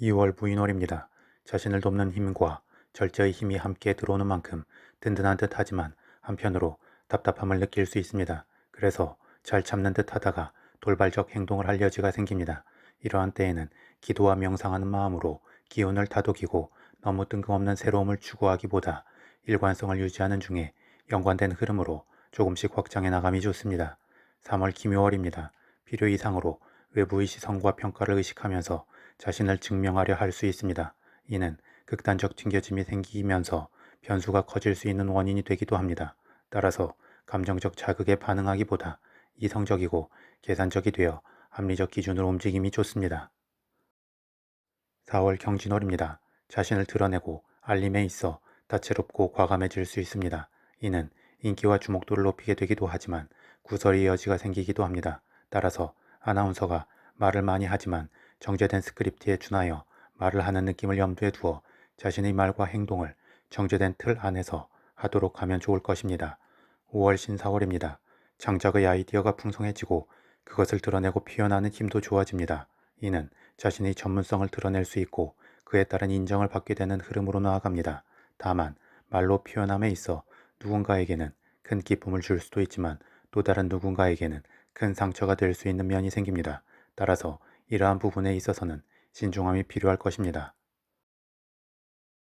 2월 부인월입니다. 자신을 돕는 힘과 절제의 힘이 함께 들어오는 만큼 든든한 듯 하지만 한편으로 답답함을 느낄 수 있습니다. 그래서 잘 참는 듯 하다가 돌발적 행동을 할 여지가 생깁니다. 이러한 때에는 기도와 명상하는 마음으로 기운을 다독이고 너무 뜬금없는 새로움을 추구하기보다 일관성을 유지하는 중에 연관된 흐름으로 조금씩 확장해 나감이 좋습니다. 3월 김요월입니다. 필요 이상으로 외부의 시선과 평가를 의식하면서 자신을 증명하려 할 수 있습니다. 이는 극단적 튕겨짐이 생기면서 변수가 커질 수 있는 원인이 되기도 합니다. 따라서 감정적 자극에 반응하기보다 이성적이고 계산적이 되어 합리적 기준으로 움직임이 좋습니다. 4월 경진월입니다. 자신을 드러내고 알림에 있어 다채롭고 과감해질 수 있습니다. 이는 인기와 주목도를 높이게 되기도 하지만 구설의 여지가 생기기도 합니다. 따라서 아나운서가 말을 많이 하지만 정제된 스크립트에 준하여 말을 하는 느낌을 염두에 두어 자신의 말과 행동을 정제된 틀 안에서 하도록 하면 좋을 것입니다. 5월 신사월입니다. 창작의 아이디어가 풍성해지고 그것을 드러내고 표현하는 힘도 좋아집니다. 이는 자신의 전문성을 드러낼 수 있고 그에 따른 인정을 받게 되는 흐름으로 나아갑니다. 다만 말로 표현함에 있어 누군가에게는 큰 기쁨을 줄 수도 있지만 또 다른 누군가에게는 큰 상처가 될 수 있는 면이 생깁니다. 따라서 이러한 부분에 있어서는 신중함이 필요할 것입니다.